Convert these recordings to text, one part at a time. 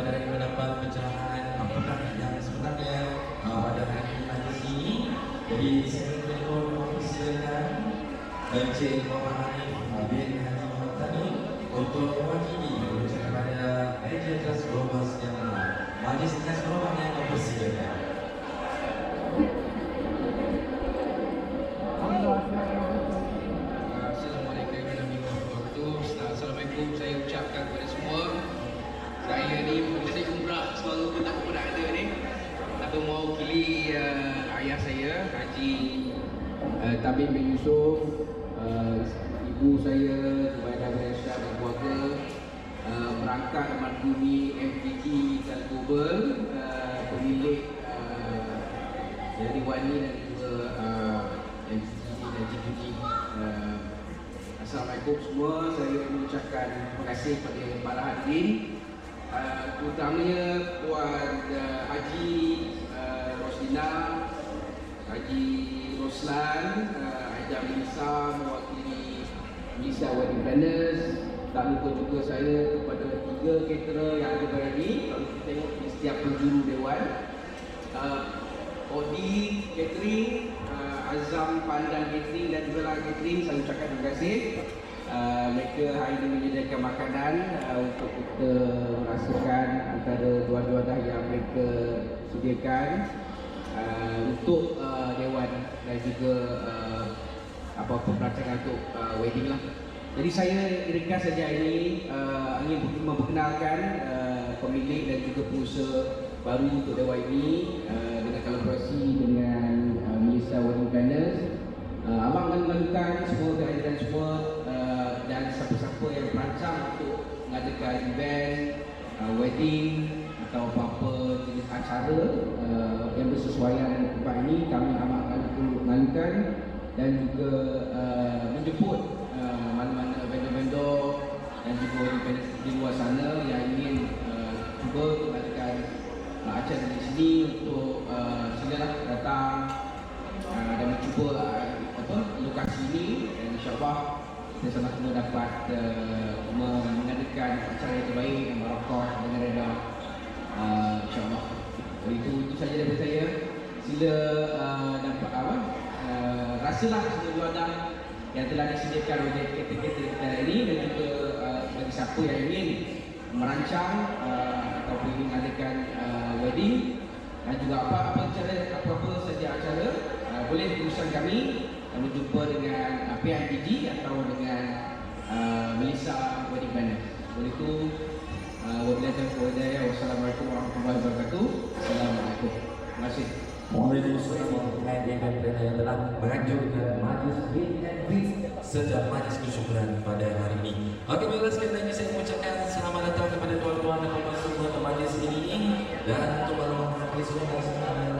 daripada mendapat pencerahan apakah yang sebenarnya uh, pada hari majlis ini. Jadi saya ingin mempersilakan Encik Muhammad Hanif bin Haji Muhammad Tani untuk mewakili berusaha kepada Ejen Kelas Global yang Majlis Kelas Global yang mempersilakan. Ibu saya Zubaidah bin Syah dan keluarga uh, perangkat amat bumi MPG dan Global uh, pemilik uh, dari Wani dan juga uh, MCG dan GPG uh, Assalamualaikum semua. Saya mengucapkan terima kasih kepada para hadirin uh, Terutamanya Puan uh, Haji uh, Roslina Haji Roslan uh, Haji Melissa mewakili Melissa Wedding Planners Tak lupa juga saya kepada tiga caterer yang ada pada ini Kalau kita tengok di setiap penjuru Dewan uh, Odi Catering, uh, Azam Pandan Catering dan juga Lara Catering saya ucapkan terima kasih. Uh, mereka hari ini menyediakan makanan uh, untuk kita merasakan antara dua-dua dah yang mereka sediakan. Uh, untuk uh, Dewan dan juga uh, apa-apa perancangan untuk uh, wedding lah. Jadi saya ringkas saja ini uh, ingin memperkenalkan uh, pemilik dan juga pengusaha baru untuk Dewan ini uh, dengan kolaborasi dengan uh, Melissa Wedding Planners. Uh, Abang akan melakukan semua kehadiran semua uh, dan siapa-siapa yang merancang untuk mengadakan event, uh, wedding atau apa-apa jenis acara uh, yang bersesuaian dengan tempat ini kami amat akan melakukan dan juga uh, menjemput uh, mana-mana vendor-vendor dan juga di luar sana yang ingin uh, cuba mengadakan uh, acara di sini untuk uh, silalah datang uh, dan mencuba uh, apa lokasi ini. Dan insyaallah kita sama-sama dapat uh, mengadakan acara yang terbaik yang barakah dengan reda. Uh, insyaallah. Itu itu saja daripada saya. Sila uh, dapat apa uh, rasalah semua jualan yang telah disediakan oleh kereta-kereta kita ini dan juga uh, bagi siapa yang ingin merancang uh, ataupun ingin mengadakan uh, wedding dan juga apa-apa acara apa-apa saja acara uh, boleh berurusan kami dan berjumpa dengan uh, PNPG atau dengan uh, Melissa Wedding Planner. Oleh itu, uh, wabillahi taufiq. Wassalamualaikum warahmatullahi wabarakatuh. Assalamualaikum. Terima kasih. Waalaikumsalam warahmatullahi wabarakatuh yang telah menganjurkan majlis Greet serta majlis kesyukuran pada hari ini. Okey, baiklah sekali lagi saya mengucapkan selamat datang kepada tuan-tuan dan puan semua ke majlis ini dan untuk malam hari semua semua semua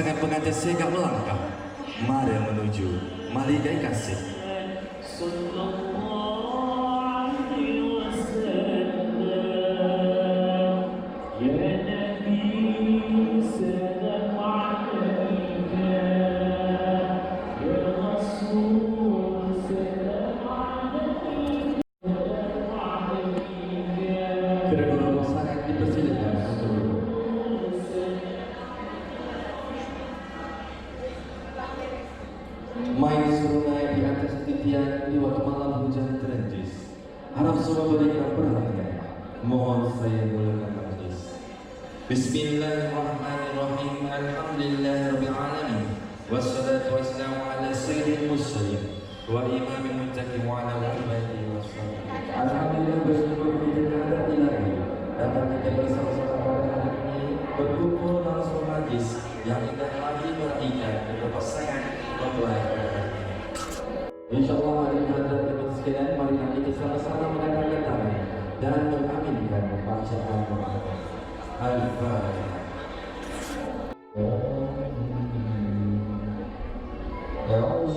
Pasangan pengantin segak melangkah Mari menuju Maligai Kasih Bismillahirrahmanirrahim. Dapat bersama-sama pada hari ini berkumpul dalam sebuah majlis yang indah lagi meraihkan keberpasangan mempelai pada hari ini. InsyaAllah hari ini hadirat dan sekalian mari kita sama-sama mengangkat tangan dan mengaminkan bacaan. Al-Fatihah.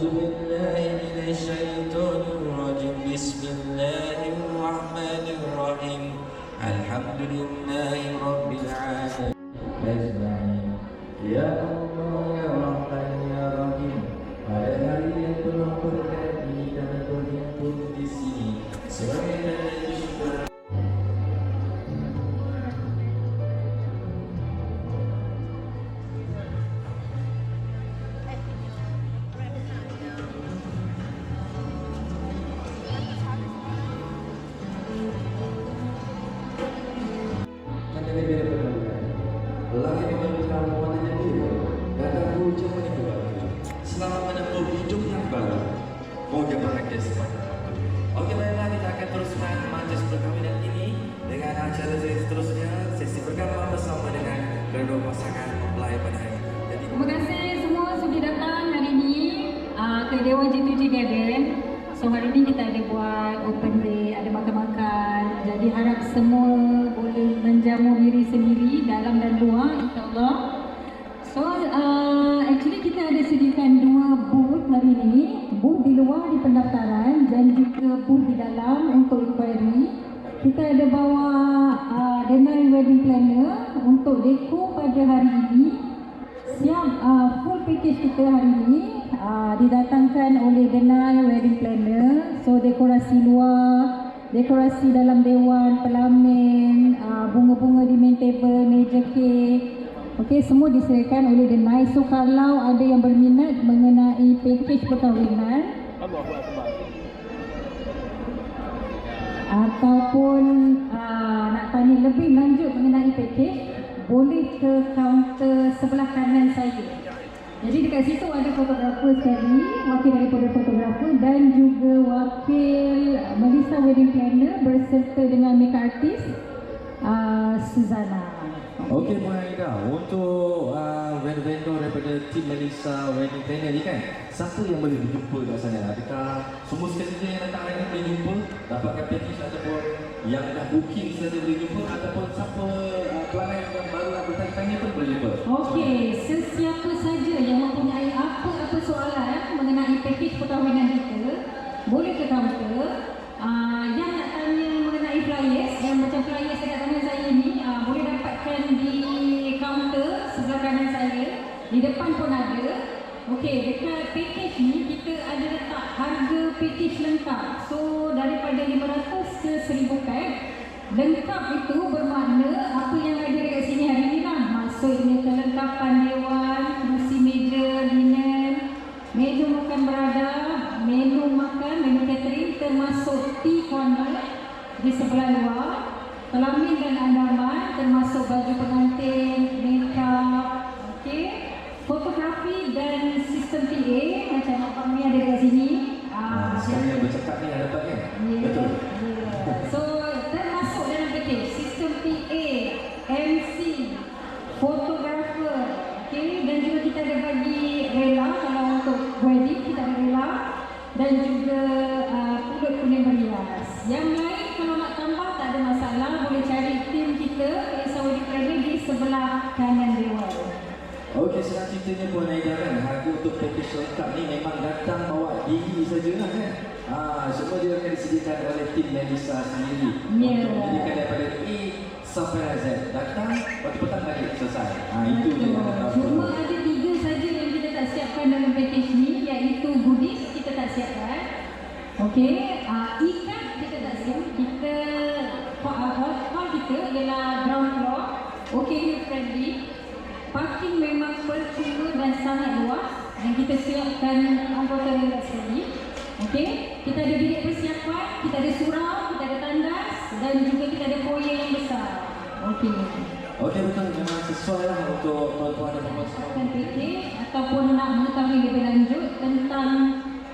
أعوذ بالله من الشيطان الرجيم. بسم الله الرحمن الرحيم. الحمد لله رب العالمين. أجمعين. يا الله يا رحمن يا رحيم. pada hari yang penuh berkat ini kami berhimpun di menempuh hidup yang baru. Moga bahagia waktu. Okey, baiklah kita akan teruskan majlis perkahwinan ini dengan acara sesi seterusnya sesi perkawinan bersama dengan kedua pasangan mempelai pada hari ini. Jadi Terima kasih semua sudah datang hari ini uh, ke Dewan G2G Garden. So hari ini kita ada buat open day, ada makan-makan. Jadi harap semua boleh menjamu diri sendiri dalam dan luar insyaAllah. So uh, ini. Booth di luar di pendaftaran dan juga booth di dalam untuk inquiry. Kita ada bawa uh, Denai Wedding Planner untuk deko pada hari ini. Siap uh, full package kita hari ini uh, didatangkan oleh Denai Wedding Planner. So dekorasi luar, dekorasi dalam dewan, pelamin, uh, bunga-bunga di main table, meja kek. Okey, semua disediakan oleh Denai. So kalau ada yang berminat mengenai package perkahwinan ataupun uh, nak tanya lebih lanjut mengenai package boleh ke kaunter sebelah kanan saya. Jadi dekat situ ada fotografer sekali, wakil daripada fotografer dan juga wakil Melissa Wedding Planner berserta dengan makeup artist uh, Suzana. Okey Puan Aida, untuk uh, vendor-vendor daripada tim Melissa Wedding Planner ni kan Siapa yang boleh berjumpa kat sana? Adakah semua sekali yang datang hari ni boleh jumpa? Dapatkan package ataupun yang dah booking saja boleh jumpa Ataupun siapa uh, pelanggan yang baru nak bertanya-tanya pun boleh jumpa Okey, sesiapa saja yang mempunyai apa-apa soalan mengenai package perkahwinan kita, boleh ke kaunter. Uh, yang nak tanya mengenai flyers, yang macam flyers depan pun ada. Okey, dekat package ni kita ada letak harga package lengkap. So, daripada 500 ke 1000 pack, Lengkap itu bermakna apa yang ada dekat sini hari ini lah. Maksudnya kelengkapan dewan, kursi meja, linen, menu makan berada, menu makan, menu catering termasuk tea corner di sebelah luar, kelamin dan andaman termasuk baju pengantin, Yang lain kalau nak tambah tak ada masalah boleh cari tim kita Elisa Wedding Planner di sebelah kanan dewan. Okey, senang ceritanya Puan Aida kan Harga untuk package lengkap ni memang datang bawa diri saja lah kan Ah, Semua dia akan disediakan oleh tim Melissa sendiri Ya. Untuk menyediakan daripada A sampai Z Datang, waktu petang balik selesai ah, Itu je yang Betul. datang Cuma ada tiga saja yang kita tak siapkan dalam package ni iaitu goodies kita tak siapkan. Okey, uh, kita ialah ground floor. Okey, friendly. Parking memang percuma dan sangat luas dan kita siapkan anggota rela sekali. Okey, kita ada bilik persiapan, kita ada surau, kita ada tandas dan juga kita ada foyer yang besar. Okey. Okey betul, memang sesuai lah untuk tuan-tuan dan puan-puan semua. ataupun nak mengetahui lebih lanjut tentang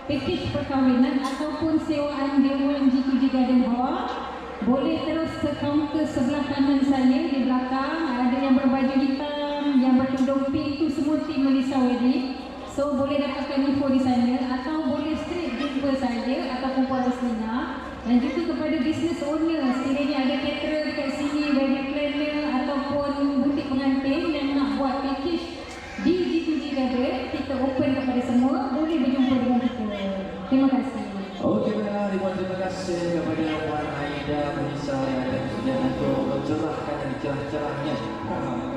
package perkahwinan ataupun sewaan Dewan G2G Garden Hall boleh terus ke kaunter sebelah kanan saya di belakang. Ada yang berbaju hitam yang bertudung pink tu semua tim Melissa Wedding so boleh dapatkan info di sana atau boleh straight jumpa saya ataupun Puan Roslina dan juga kepada business owner sekiranya ada caterer dekat sini wedding planner ataupun butik pengantin yang nak buat package di G2G Garden kita open kepada semua boleh berjumpa dengan kita. Terima kasih. Okey terima kasih kepada Puan dia menyesal yang ada kesudahan untuk mencerahkan yang cerah-cerahnya.